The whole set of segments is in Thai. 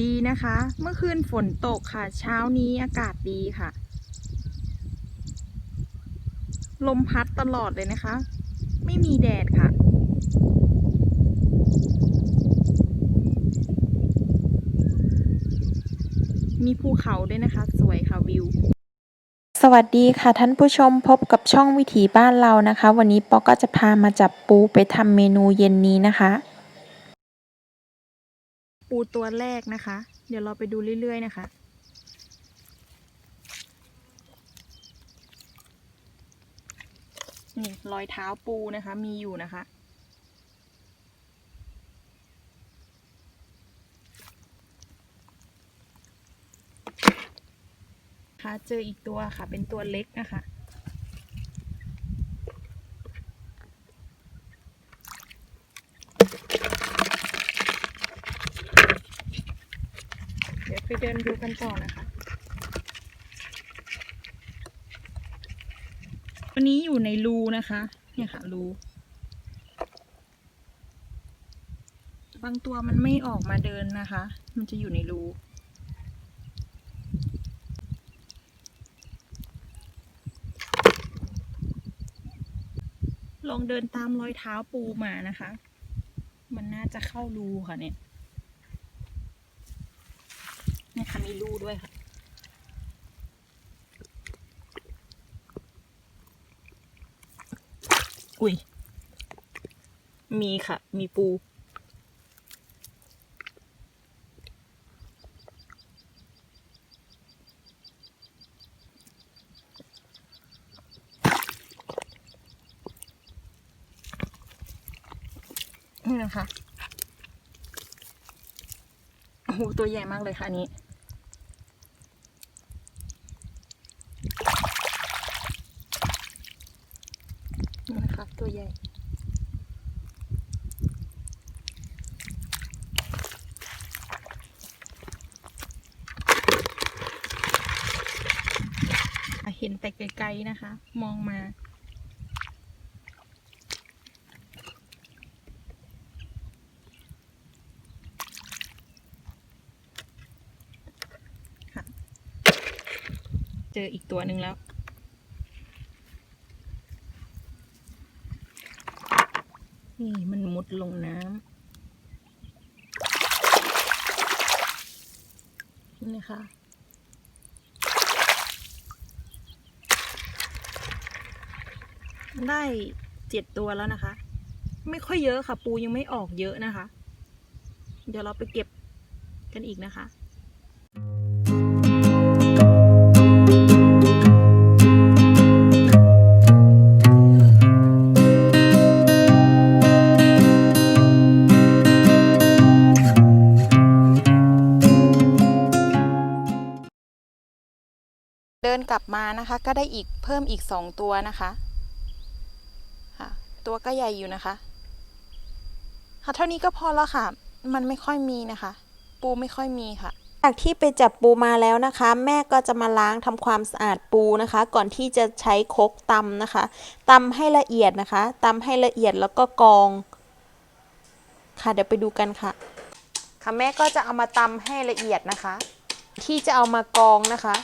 ดีนะคะ เมื่อคืนฝนตกค่ะ เช้านี้อากาศดีค่ะ ลมพัดตลอดเลยนะคะ ไม่มีแดดค่ะ มีภูเขาด้วยนะคะ สวยค่ะวิวสวัสดีค่ะท่านผู้ชมพบกับช่องวิถีบ้านเรานะคะ วันนี้ปอก็จะพามาจับปูไปทำเมนูเย็นนี้นะคะ ปูตัวแรกนะคะ เดี๋ยวเราไปดูเรื่อย ๆ นะคะ นี่รอยเท้าปูนะคะ มีอยู่นะคะ ค่ะเจออีกตัวค่ะ เป็นตัวเล็กนะคะ เดี๋ยวไปเดินดูกันต่อนะคะ วันนี้อยู่ในรูนะคะ เนี่ยค่ะรูบางตัวมันไม่ออกมาเดินนะคะ มันจะอยู่ในรูลองเดินตามรอยเท้าปูมานะคะ มันน่าจะเข้ารูค่ะเนี่ย นี่ยค่ะมีรูด้วยค่ะ อุ้ย มีค่ะ มีปู นี่นะคะโอ้โหตัวใหญ่มากเลยค่ะนี้นะคะตัว ใหญ่เห็นแต่ไกลๆนะคะ มองมาเจออีกตัวหนึ่งแล้ว นี่มันมุ ดลงน้ำนี่ค่ะได้เจ็ดตัวแล้วนะคะ ไม่ค่อยเยอะค่ะ ปูยังไม่ออกเยอะนะคะ เดี๋ยวเราไปเก็บกันอีกนะคะ เดินกลับมานะคะ ก็ได้อีกเพิ่มอีกสองตัวนะคะค่ะตัวก็ใหญ่อยู่นะคะ ค่ะเท่านี้ก็พอแล้วค่ะ มันไม่ค่อยมีนะคะ ปูไม่ค่อยมีค่ะจากที่ไปจับปูมาแล้วนะคะ แม่ก็จะมาล้างทำความสะอาดปูนะคะ ก่อนที่จะใช้ครกตำนะคะตำให้ละเอียดนะคะตำให้ละเอียดแล้วก็กรอง ค่ะเดี๋ยวไปดูกันค่ะ ค่ะแม่ก็จะเอามาตำให้ละเอียดนะคะ ที่จะเอามากรองนะคะ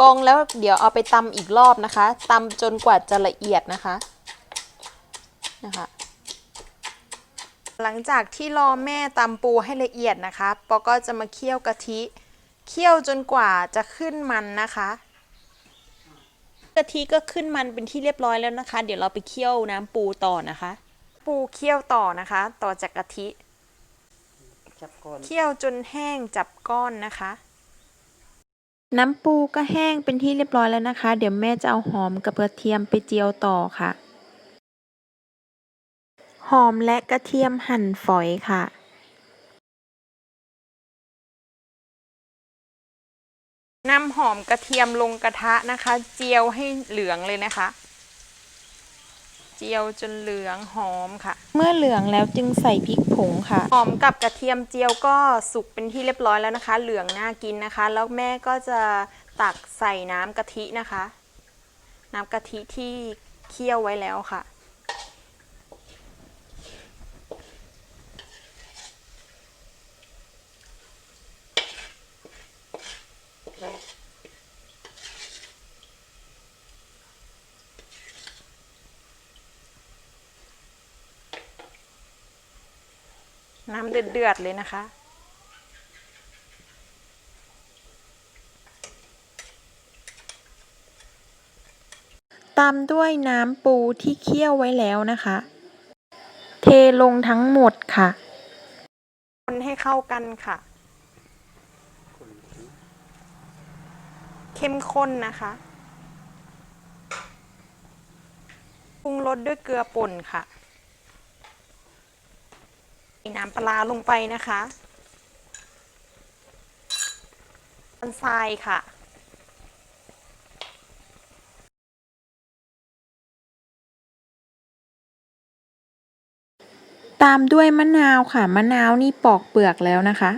กรองแล้วเดี๋ยวเอาไปตำอีกรอบนะคะตำจนกว่าจะละเอียดนะคะนะคะหลังจากที่รอแม่ตำปูให้ละเอียดนะคะปอก็จะมาเคี่ยวกะทิเคี่ยวจนกว่าจะขึ้นมันนะคะกะทิก็ขึ้นมันเป็นที่เรียบร้อยแล้วนะคะ เดี๋ยวเราไปเคี่ยวน้ำปูต่อนะคะ ปูเคี่ยวต่อนะคะ ต่อจากกะทิจับก่อนเคี่ยวจนแห้งจับก้อนนะคะ น้ำปูก็แห้งเป็นที่เรียบร้อยแล้วนะคะ เดี๋ยวแม่จะเอาหอมกับกระเทียมไปเจียวต่อค่ะ หอมและกระเทียมหั่นฝอยค่ะ นำหอมกระเทียมลงกระทะนะคะ เจียวให้เหลืองเลยนะคะ เจียวจนเหลืองหอมค่ะ เมื่อเหลืองแล้วจึงใส่พริกผงค่ะ หอมกับกระเทียมเจียวก็สุกเป็นที่เรียบร้อยแล้วนะคะ เหลืองน่ากินนะคะ แล้วแม่ก็จะตักใส่น้ำกะทินะคะ น้ำกะทิที่เคี่ยวไว้แล้วค่ะ น้ำเดือดๆเลยนะคะ ตามด้วยน้ำปูที่เคี่ยวไว้แล้วนะคะ เทลงทั้งหมดค่ะ คนให้เข้ากันค่ะ เข้มข้นนะคะปรุงรสด้วยเกลือป่นค่ะ น้ำปลาลงไปนะคะน้ำทรายค่ะ ตามด้วยมะนาวค่ะ มะนาวนี่ปอกเปลือกแล้วนะคะ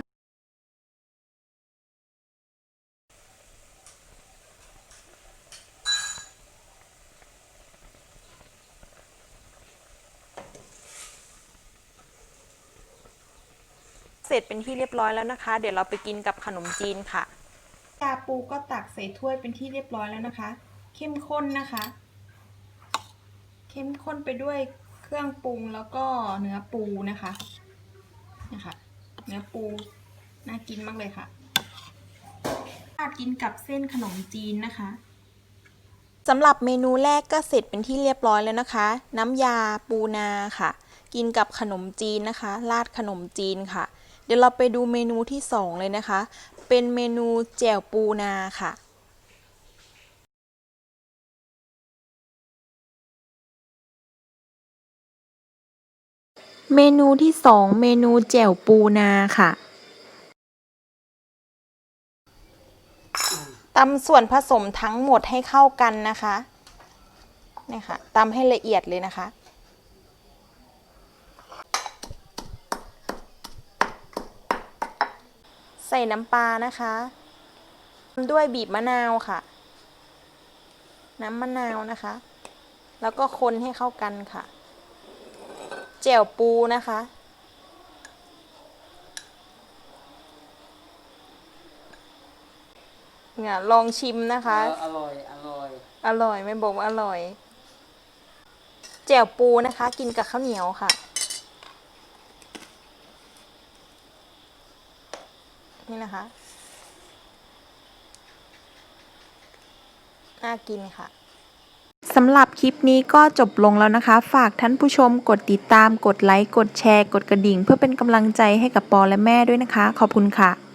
เสร็จเป็นที่เรียบร้อยแล้วนะคะ เดี๋ยวเราไปกินกับขนมจีนค่ะชาปูก็ตักใส่ถ้วยเป็นที่เรียบร้อยแล้วนะคะ เข้มข้นนะคะ เข้มข้นไปด้วยเครื่องปรุงแล้วก็เนื้อปูนะคะนะคะเนื้อปูน่ากินมากเลยค่ะทาดกินกับเส้นขนมจีนนะคะสำหรับเมนูแรกก็เสร็จเป็นที่เรียบร้อยแล้วนะคะ น้ำยาปูนาค่ะ กินกับขนมจีนนะคะ ราดขนมจีนค่ะ เดี๋ยวเราไปดูเมนูที่สองเลยนะคะ เป็นเมนูแจ่วปูนาค่ะ เมนูที่สองเมนูแจ่วปูนาค่ะตำส่วนผสมทั้งหมดให้เข้ากันนะคะนี่ค่ะตำให้ละเอียดเลยนะคะ ใส่น้ำปลานะคะตามด้วยบีบมะนาวค่ะ น้ำมะนาวนะคะ แล้วก็คนให้เข้ากันค่ะแจ่วปูนะคะ เนี่ยลองชิมนะคะ อร่อย อร่อย อร่อยไม่บอกว่าอร่อย แจ่วปูนะคะ กินกับข้าวเหนียวค่ะ นะคะ น่ากินค่ะสำหรับคลิปนี้ก็จบลงแล้วนะคะ ฝากท่านผู้ชมกดติดตาม กดไลค์ กดแชร์ กดกระดิ่ง เพื่อเป็นกำลังใจให้กับปอและแม่ด้วยนะคะ ขอบคุณค่ะ